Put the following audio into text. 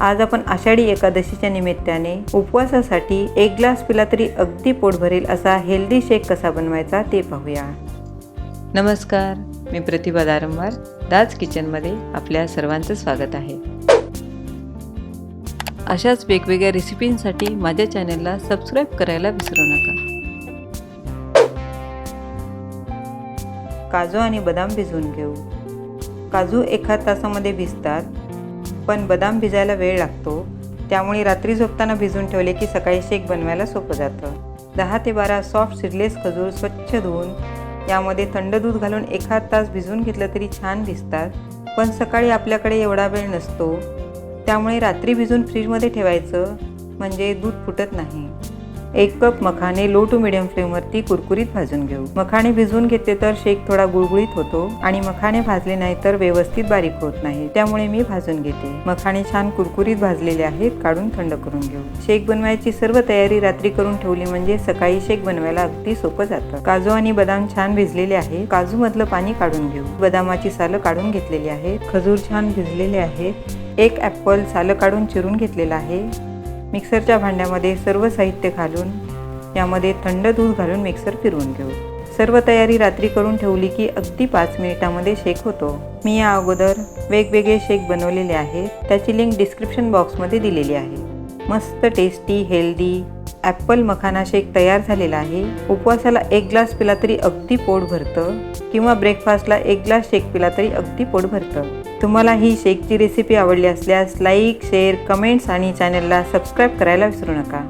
आज आपण आषाढी एकादशीच्या निमित्ताने उपवासासाठी एक ग्लास पिला तरी अगदी पोट भरेल असा हेल्दी शेक कसा बनवायचा ते पाहूया. नमस्कार मी प्रतिभा दारंबार दाज किचनमध्ये आपल्या सर्वांचं स्वागत आहे. अशाच वेगवेगळ्या रेसिपींसाठी माझ्या चॅनलला सबस्क्राईब करायला विसरू नका. काजू आणि बदाम भिजवून घेऊ. काजू एका तासामध्ये भिजतात. पण बदाम भिजायला वेळ लागतो. त्यामुळे रात्री झोपताना भिजून ठेवले की सकाळी शेक बनवायला सोपं जातं. दहा ते बारा सॉफ्ट सिडलेस खजूर स्वच्छ धुवून यामध्ये थंड दूध घालून एखाद तास भिजून घेतलं तरी छान भिजतात पण सकाळी आपल्याकडे एवढा वेळ नसतो. त्यामुळे रात्री भिजून फ्रीजमध्ये ठेवायचं म्हणजे दूध फुटत नाही. एक कप मखाने लो टू मिडियम फ्लेमवरती कुरकुरीत भाजून घेऊ. मखाने भिजवून घेतले तर शेक थोडा गुळगुळीत होतो आणि मखाणे भाजले नाही तर व्यवस्थित बारीक होत नाही. त्यामुळे मी भाजून घेते. मखाणे छान कुरकुरीत भाजलेले आहेत काढून थंड करून घेऊ. शेक बनवायची सर्व तयारी रात्री करून ठेवली म्हणजे सकाळी शेक बनवायला अगदी सोपं जातं. काजू आणि बदाम छान भिजलेले आहे काजू मधलं पाणी काढून घेऊ. बदामाची सालं काढून घेतलेली आहेत. खजूर छान भिजलेले आहेत. एक ॲपल सालं काढून चिरून घेतलेलं आहे. मिक्सरच्या भांड्यामध्ये सर्व साहित्य घालून यामध्ये थंड दूध घालून मिक्सर फिरवून घेऊ. सर्व तयारी रात्री करून ठेवली की अगदी पाच मिनिटामध्ये शेक होतो. मी या अगोदर वेगवेगळे शेक बनवलेले आहेत. त्याची लिंक डिस्क्रिप्शन बॉक्समध्ये दिलेली आहे. मस्त tasty healthy apple makhana shake तयार झालेला आहे. उपवासाला एक ग्लास पिला तरी अगदी पोट भरतं किंवा ब्रेकफास्टला एक ग्लास शेक पिला तरी अगदी पोट भरतं. तुम्हाला ही शेकची रेसिपी आवडली असल्यास लाईक शेअर कमेंट्स आणि चॅनलला सबस्क्राईब करायला विसरू नका.